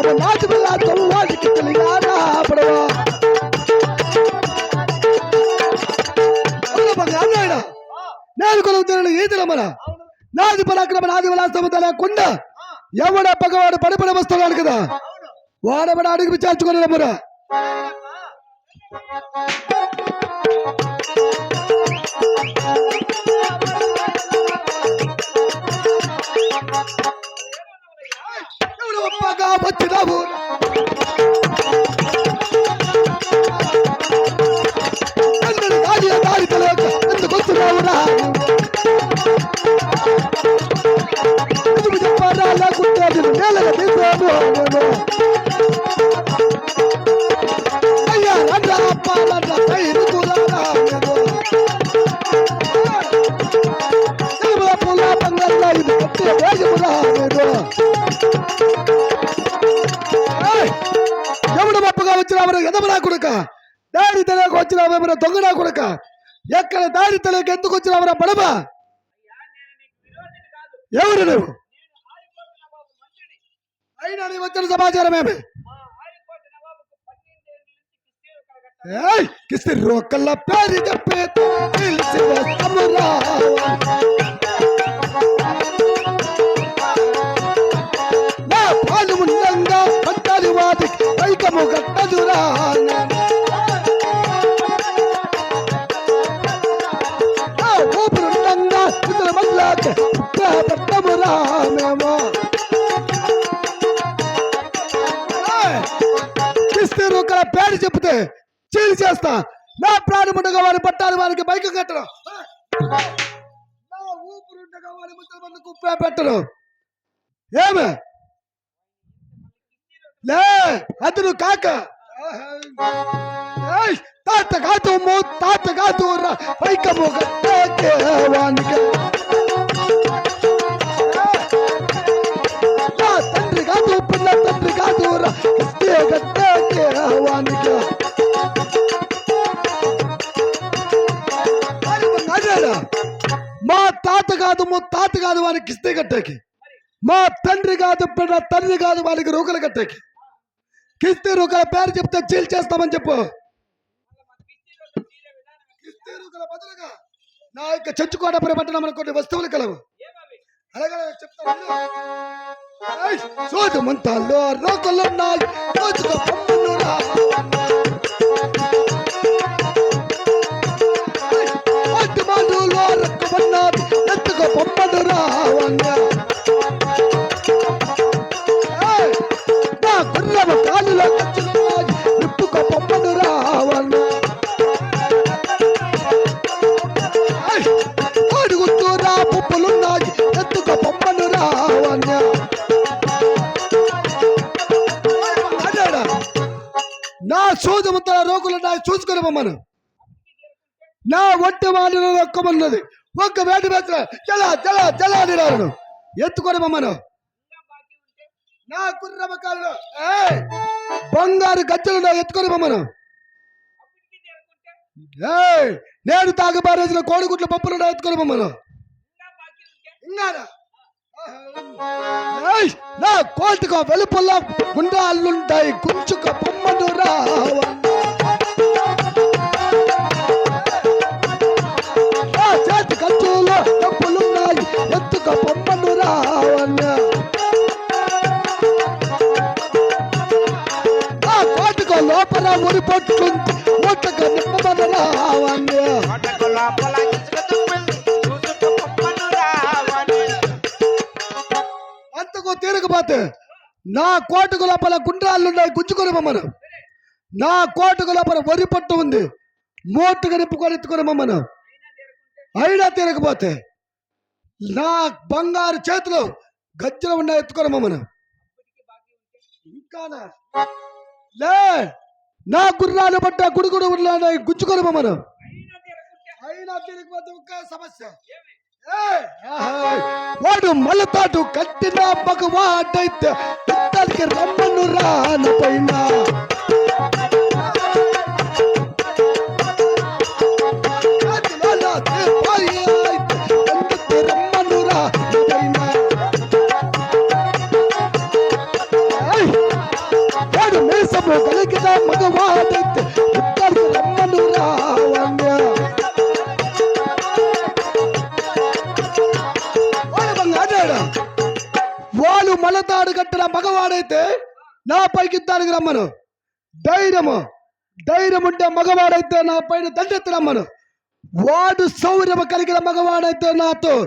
నాటు పరాక్రమ నాటు వెళ్ళాతో వాడికి తెలియారా పడవా అన్నాడు నేను కొలుగుతున్నాను ఈతల మన నాది పరాక్రమ నాది విలాసము లేకుండా ఎవడ పగవాడు పడిపడి వస్తున్నాడు కదా వాడబడి అడుగు విచారించుకొని లేకుంటే అది నేలగా తీసాను నేను అయ్యా రండ్రా అప్ప రండ్రా సైనికులారా నేను తెలుగుల పూల బంగారులా ఇది కట్టిన వేగమురా నేను ఏయ్! ఎవడు మప్పుగా వచ్చినామరా ఎదమరా కొడుక దారి తెలియక వచ్చినామరా దొంగనా కొడుక ఎక్కడ దారి తెలియక ఎందుకు వచ్చినామరా పడమా ఎవరు నువ్వు అయినా నీ వచ్చిన సమాచారం ఏమి? ఏయ్! కిసి రోకల్ల పేరు చెప్పే తెలిసి వస్తామురా నా పాలు ఉండంగా పట్టాలి వాటి పైకము గట్టదురా. అని చెప్తే చీలి చేస్తా. నా ప్రాణం ఉండగా వారి పట్టాలు వారికి బైక్ కట్టడం. నా ఊపిరి ఉండగా వారి ముద్దల మంది కుప్పే పెట్టడం. ఏమే? లే అతను కాక. తాత కాదు తాత కాదు రా. పైకము గట్టేకే వారికి కాదు వానికి కిస్తే గట్టేకి మా తండ్రి కాదు బిడ్డ తండ్రి కాదు వానికి రూకలు కట్టేకి. కిస్తీ రూకల పేరు చెప్తే చీల్ చేస్తామని చెప్పు. కిస్తీ రూకల బదులుగా నా యొక్క చచ్చుకోట పట్టణం కొన్ని వస్తువులు కలవు. అలాగే చెప్తాను ఏయ్, రోకలున్నాయి రోజుగా పొమ్మనురా నా సూదముతో రోగులు నా చూసుకుని మమ్మను నా ఒంటి వాడిన ఒక్కమన్నది ఒక్క వేటి వేసిన జల జల జల అడిరాను ఎత్తుకొని మమ్మను నా కుర్రమ బంగారు గజ్జలు నా ఎత్తుకొని మమ్మను ఏయ్! నేను తాగబారేసిన కోడిగుడ్ల పప్పులు నా ఎత్తుకొని మమ్మను ఇంగానా? నా కోటికో వెలుపల గుండాలుంటాయి గుంచుక బొమ్మను రావా. చేతి కత్తులో డబ్బులున్నాయి ఎత్తుక బొమ్మను రావన్నా. నా కోటికో లోపల ఉరి పొట్టుంది మూటగా నిప్పమను రావన్న అంతకు తీరకపోతే నా కోటకు లోపల గుండ్రాళ్ళున్నాయి గుంజుకొని మమ్మను నా కోటకు లోపల వరి పట్టు ఉంది మూటగా నింపుకొని ఎత్తుకొని మమ్మను అయినా తీరకపోతే నా బంగారు చేతిలో గజ్జలు ఉన్నాయి ఎత్తుకొని మమ్మను ఇంకానా లే నా గుర్రాలు పట్ట గుడుగుడు ఉన్నాయి గుంజుకొని మమ్మను అయినా తీరకపోతే ఒక్క సమస్య. వాడు మల్లతాటు కట్టిన మగవాడైతే యుద్ధానికి రమ్మను ప్రాణ పైన రమ్మనురా పైన వాడు మీసము కలిగిన మగవాడైతే మగవాడైతే నా పైకి ఇద్దరికి రమ్మను. ధైర్యము ధైర్యం ఉంటే మగవాడైతే నా పైన దండెత్తి రమ్మను. వాడు శౌర్యము కలిగిన మగవాడైతే నాతో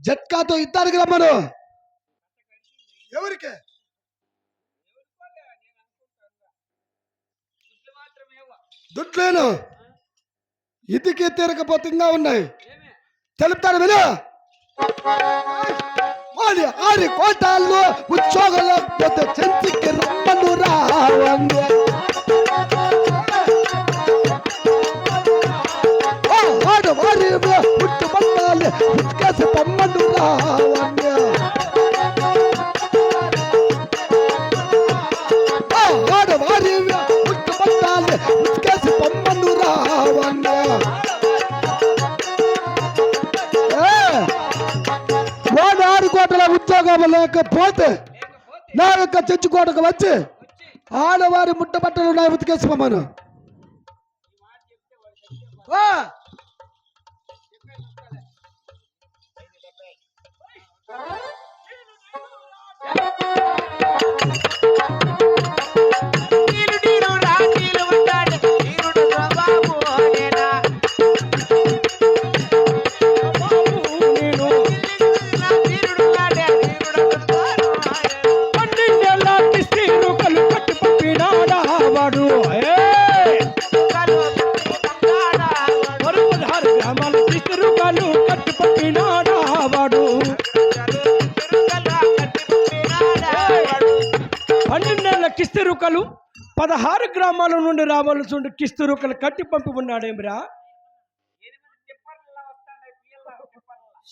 జట్కాతో ఇద్దరికి రమ్మను. ఎవరికి? దుడ్లేను. ఇదికి తీరకపోతే ఉన్నాయి. తెలుపుతాను విను. ఆడి ఆడి కోటాల్లో ఉద్యోగంలో పోతే చెంచికి రమ్మను రావండి ఉద్యోగం లేకపోతే నా యొక్క చచ్చుకోటకు వచ్చి ఆడవారి ముట్టబట్టలు నా ఉతికేసుకోమను ఆ, కిస్తీరుకలు పదహారు గ్రామాల నుండి రావాల్సి కిస్తీరుకలు కట్టి పంపి ఉన్నాడేమిరా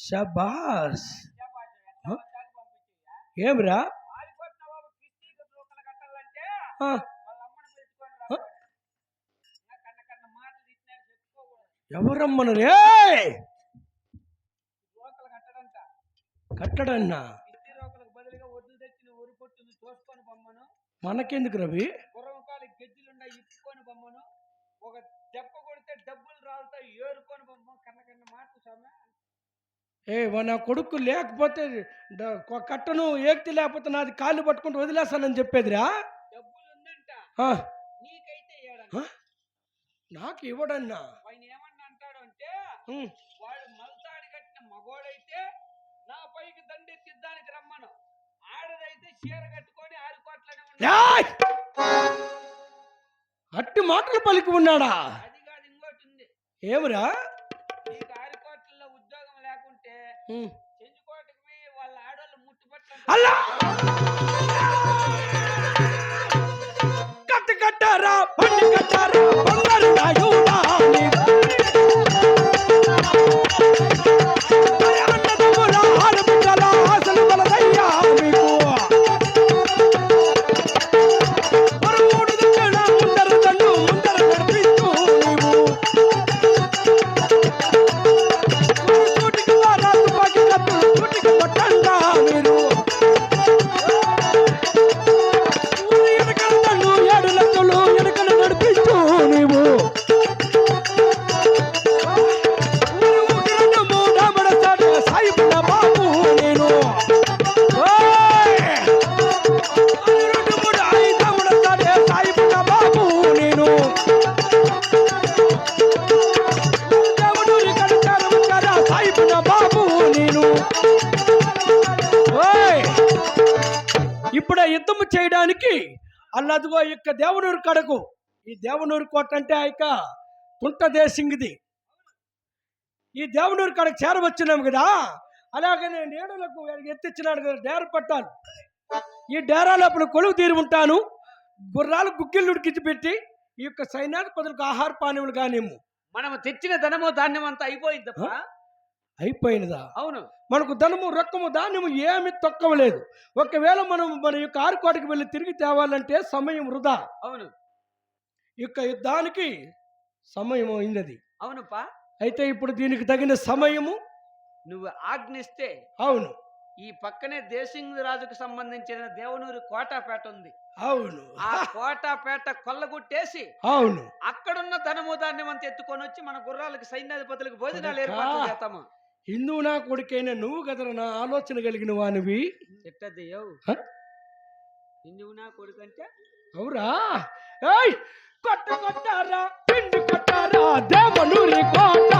షబాస్? ఏమిరా? ఎవరమ్మను రే? కట్టడన్నా? మనకెందుకు రవి? గుర్రంకాలి గెజ్జలుండ ఇప్పుకొని బొమ్మను ఒక దెబ్బ కొడితే డబ్బులు రాలుతాయి ఏరుకొని బొమ్మ కన్న కన్న మాట స్వామి. ఏ నా కొడుకు లేకపోతే కట్టను ఏక్తి లేకపోతే నాది కాళ్ళు పట్టుకుంటూ వదిలేస్తానని చెప్పేదిరా? డబ్బులు ఉందంట నీకైతే? నాకు ఇవ్వడన్నా? ఆయన ఏమన్నా అంటాడు అంటే ఉమ్, వాడు మల్తాడి కట్టిన మగోడైతే నా పైకి దండెత్తిద్దానికి రమ్మను. ఆడదైతే చీర అట్టి మాటలు పలికి ఉన్నాడా? ఏమిరా? అల్లా! కత్తి కట్టారా? బండి కట్టారా? బంగారు యుద్ధము చేయడానికి. అల్లదిగో ఇక్క దేవనూరు కడకు. ఈ దేవనూరు కోట అంటే ఆ యొక్క తుంట దేశింగిది. ఈ దేవనూరు కడకు చేరవచ్చున్నాం కదా. అలాగనే నీడలకు ఎత్తిచ్చినాడు కదా డేర పట్టాలు. ఈ డేరా లోపల కొలువు తీరి ఉంటాను. గుర్రాలు గుగ్గిళ్ళు ఉడికించి పెట్టి ఈ యొక్క సైన్యానికి ప్రజలకు ఆహార పానీయులు కానిమ్ము మనం తెచ్చిన ధనము ధాన్యం అంతా అయిపోయిందప్ప అయిపోయినదా? అవును. మనకు ధనము రొక్కము ధాన్యము ఏమి తొక్కవలేదు ఒకవేళ మనం మన యొక్క ఆరుకోటకి వెళ్ళి తిరిగి తేవాలంటే సమయం వృధా. అవును. ఇక యుద్ధానికి సమయం అయినది. అవునుపా. అయితే ఇప్పుడు దీనికి తగిన సమయము? నువ్వు ఆజ్ఞిస్తే అవును. ఈ పక్కనే దేశింగ్ రాజుకు సంబంధించిన దేవనూరు కోటాపేట ఉంది. అవును. ఆ కోటాపేట కొల్లగొట్టేసి అవును. అక్కడున్న ధనము ధాన్యం అంతా ఎత్తుకొని వచ్చి మన గుర్రాలకు సైన్యాధిపతులకు భోజనాలు. ఏర్పాటు చేస్తాము. హిందువు నా కొడుకైన నువ్వు కదరా నా ఆలోచన కలిగిన వానివి? హిందువు నా కొడుకు అంటే అవురా? ఏయ్! కొట్ట కొట్టారా? పిండి కొట్టారా? దేవనూరి కోట.